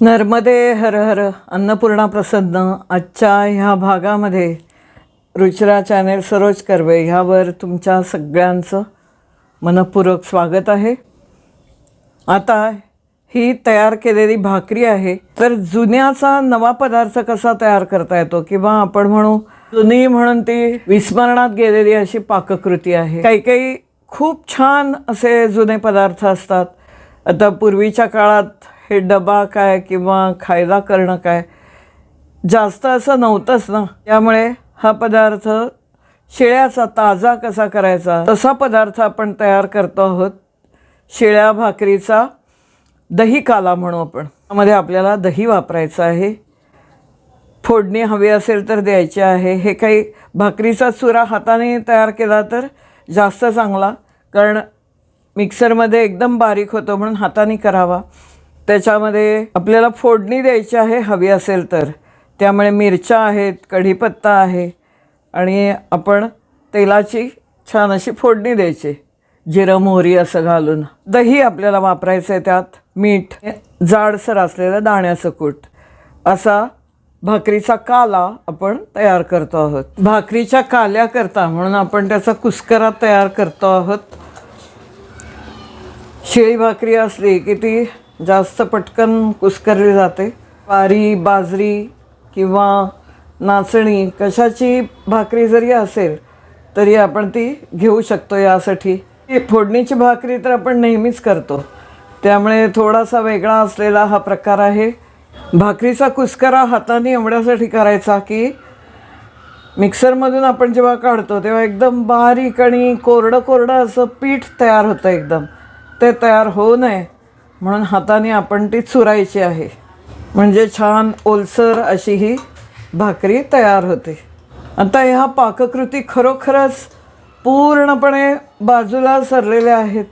नर्मदे हर हर अन्नपूर्णा प्रसन्न. आजच्या ह्या भागामध्ये रुचिरा चॅनेल सरोज कर्वे ह्यावर तुमच्या सगळ्यांचं मनपूर्वक स्वागत आहे. आता ही तयार केलेली भाकरी आहे. तर जुन्याचा नवा पदार्थ कसा तयार करता येतो? किंवा आपण म्हणू जुनी म्हणून ती विस्मरणात गेलेली अशी पाककृती आहे. काही काही खूप छान असे जुने पदार्थ असतात. आता पूर्वीच्या काळात हे डबा काय किंवा खायला करणं काय? जास्त असं नव्हतंच ना. त्यामुळे हा पदार्थ शिळ्याचा ताजा कसा करायचा? तसा पदार्थ आपण तयार करतो आहोत. शिळ्या भाकरीचा दही काला म्हणू आपण. त्यामध्ये आपल्याला दही वापरायचं आहे. फोडणी हवी असेल तर द्यायची आहे. हे काही भाकरीचा चुरा हाताने तयार केला तर जास्त चांगला कारण मिक्सरमध्ये एकदम बारीक होतो म्हणून हाताने करावा. त्याच्यामध्ये आपल्याला फोडणी द्यायची आहे हवी असेल तर. त्यामुळे मिरच्या आहेत कढीपत्ता आहे आणि आपण तेलाची छान अशी फोडणी द्यायची. जिरं मोहरी असं घालून. दही आपल्याला वापरायचं आहे त्यात. मीठ जाडसर असलेलं दाण्याचं कूट असा भाकरीचा काला आपण तयार करतो आहोत. भाकरीच्या काल्याकरता म्हणून आपण त्याचा कुस्करा तयार करतो आहोत. शिळी भाकरी असली की ती जास्त पटकन कुस्करली जाते. वारी बाजरी किंवा नाचणी कशाची भाकरी जरी असेल तरी आपण ती घेऊ शकतो यासाठी. ही फोडणीची भाकरी तर आपण नेहमीच करतो. त्यामुळे थोडासा वेगळा असलेला हा प्रकार आहे. भाकरीचा कुस्करा हाताने एवढ्यासाठी करायचा की मिक्सरमधून आपण जेव्हा काढतो तेव्हा एकदम बारीक आणि कोरडं कोरडं असं पीठ तयार होतं एकदम. ते तयार होऊ नये. म्हणून हाताने आपण ती चुरायची आहे. म्हणजे छान ओलसर अशी ही भाकरी तयार होते. आता ह्या पाककृती खरोखरच पूर्णपणे बाजूला सरलेल्या आहेत.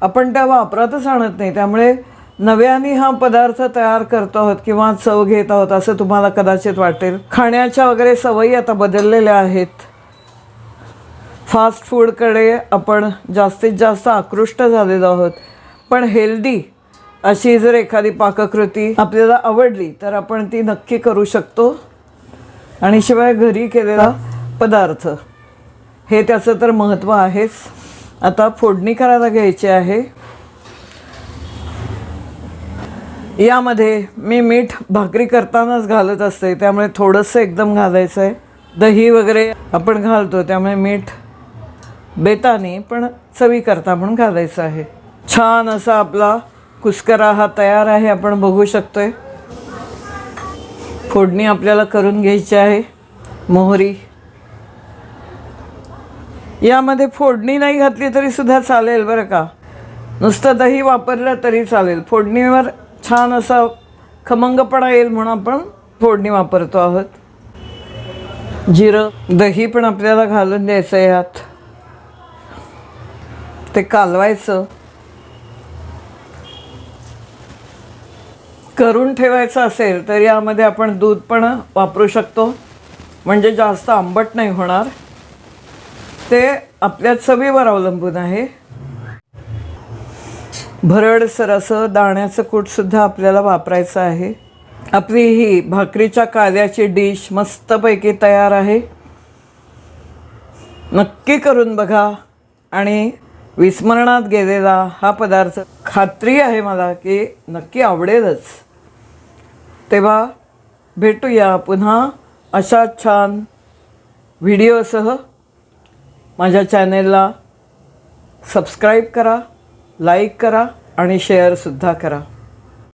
आपण त्या वापरातच आणत नाही. त्यामुळे नव्याने हा पदार्थ तयार करतो आहोत किंवा चव घेत आहोत असं तुम्हाला कदाचित वाटेल. खाण्याच्या वगैरे सवयी आता बदललेल्या आहेत. फास्ट फूडकडे आपण जास्तीत जास्त आकृष्ट झालेलो आहोत. पण हेल्दी अशी जर एखादी पाककृती आपल्याला आवडली तर आपण ती नक्की करू शकतो. आणि शिवाय घरी केलेला पदार्थ हे त्याचं तर महत्त्व आहेच. आता फोडणी करायला घ्यायची आहे. यामध्ये मी मीठ भाकरी करतानाच घालत असते त्यामुळे थोडंसं एकदम घालायचं आहे. दही वगैरे आपण घालतो त्यामुळे मीठ बेताने पण चवी करता म्हणून घालायचं आहे. छान असा आपला कुस्करा हा तयार आहे आपण बघू शकतोय. फोडणी आपल्याला करून घ्यायची आहे मोहरी. यामध्ये फोडणी नाही घातली तरी सुद्धा चालेल बरं का. नुसतं दही वापरलं तरी चालेल. फोडणीवर छान असा खमंगपणा येईल म्हणून आपण फोडणी वापरतो आहोत. जिरं दही पण आपल्याला घालून द्यायचं आहे यात. ते कालवायचं. करून ठेवायचं असेल तर यामध्ये आपण दूध पण वापरू शकतो. म्हणजे जास्त आंबट नाही होणार. ते आपल्या चवीवर अवलंबून आहे. भरडसर असं दाण्याचं कूटसुद्धा आपल्याला वापरायचं आहे. आपली ही भाकरीच्या काल्याची डिश मस्तपैकी तयार आहे. नक्की करून बघा. आणि विस्मरणात गेलेला हा पदार्थ खात्री आहे मला की नक्की आवडेलच. तेव्हा भेटूया पुन्हा अशा छान व्हिडिओसह. माझ्या चॅनेलला सबस्क्राईब करा लाईक करा आणि शेअरसुद्धा करा.